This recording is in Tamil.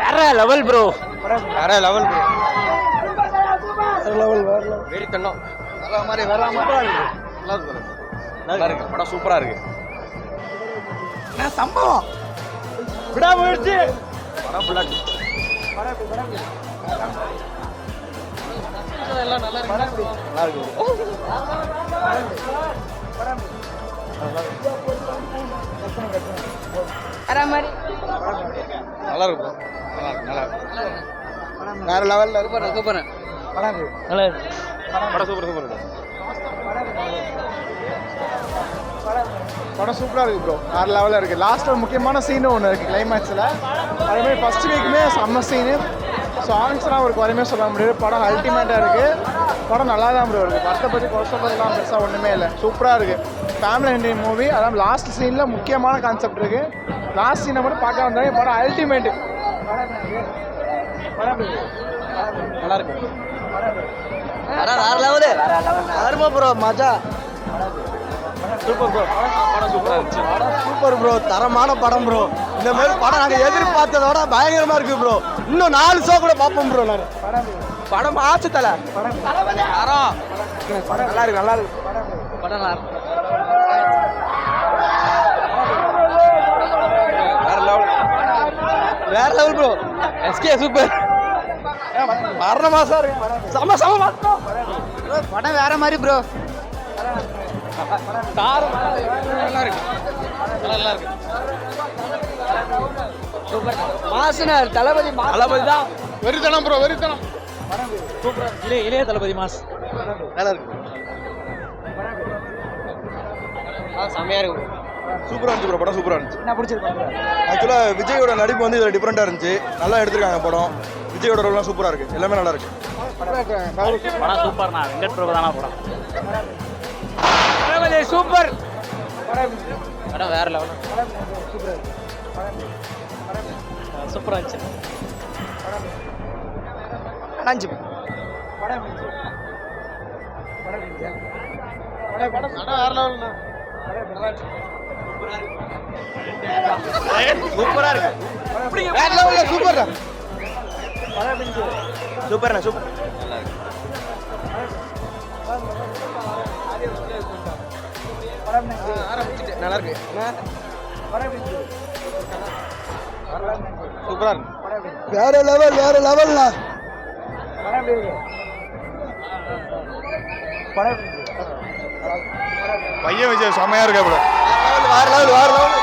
வேற லெவல் ப்ரோ வேற லெவல் ப்ரோ வேற லெவல் வேற லெவல் வெறி தண்டம் வேற மாதிரி வேற மாதிரி. நல்லா இருக்கு நல்லா இருக்கு. படம் சூப்பரா இருக்கு. சம்பவம். விடாமுயற்சி படம் ஃபுல்லா நல்லா இருக்கு நல்லா இருக்கு bro. நல்லா இருக்கு நல்லா இருக்கு வேற லெவல்ல இருக்கு. சூப்பர் நல்லா இருக்கு படம் சூப்பர் சூப்பர் இருக்கு. படம் சூப்பராக இருக்கு ப்ரோ வேற லெவலில் இருக்குது லாஸ்ட் ஒரு முக்கியமான சீன் ஒன்று இருக்குது கிளைமேக்ஸில் அதே மாதிரி ஃபர்ஸ்ட் வீக்குமே செம்ம சீனு சாங்ஸ்லாம் ஒரு குறையுமே சொல்ல முடியாது. படம் அல்டிமேட்டாக இருக்குது படம் நல்லா தான் ப்ரோ இருக்குது படத்தை பற்றி குறை பெருசாக ஒன்றுமே இல்லை. சூப்பராக இருக்குது ஃபேமிலி என்டர் மூவி அதான் லாஸ்ட் சீனில் முக்கியமான கான்செப்ட் இருக்குது லாஸ்ட் சீனை மட்டும் பார்க்க வந்தாங்க படம் அல்டிமேட்டு நல்லா இருக்கு. வேற லெவலு அருமை ப்ரோ மஜா. சூப்பர் ப்ரோ படம் சூப்பரா இருந்துச்சு. சூப்பர் ப்ரோ தரமான படம் ப்ரோ இந்த மாதிரி படம் நாங்கள் எதிர்பார்த்ததோட பயங்கரமா இருக்கு ப்ரோ இன்னும் நாலு ஷோ கூட பார்ப்போம் ப்ரோ நான் படம் ஆச்சு தலை யாரும் நல்லா இருக்கு நல்லா இருக்கு. படம் நல்லா இருக்கு வேற லெவல் வேற லெவல் ப்ரோ எஸ்கே சூப்பர் மரண மாசம் இருக்கு சம சம மாசம் படம் வேற மாதிரி ப்ரோ நல்லா இருக்கு. நல்லா இருக்கு. சூப்பர் மாசுனார் தளபதி தளபதி தான். வெறித்தனம் ப்ரோ வெறித்தனம். இளைய இளைய தளபதி மாஸ். நல்லா இருக்கு. செம்மையா இருக்கு சூப்பராக இருந்துச்சு ப்ரோ படம் சூப்பராக இருந்துச்சு. என்ன பிடிச்சிருக்கு ஆக்சுவலாக விஜயோட நடிப்பு வந்து இதில் டிஃப்ரெண்ட்டாக இருந்துச்சு. நல்லா எடுத்திருக்காங்க படம். விஜயோட ரோல்லாம் சூப்பராக இருக்குது எல்லாமே நல்லா இருக்கு. படம் சூப்பர்ண்ணா. வெங்கட் பிரபு தானா படம். சூப்பர். படம் வேற லெவல் சூப்பரா இருந்துச்சு. அஞ்சு படம். சூப்பராக இருக்கு. சூப்பர் சூப்பர்ண்ணா சூப்பர். நல்லா இருக்கு. சூப்பரா இருக்கு. வேற லெவல் வேற லெவல்ண்ணா பையன் விஜய் செம்மையாக இருக்கா வேற லெவல் வேற லெவல்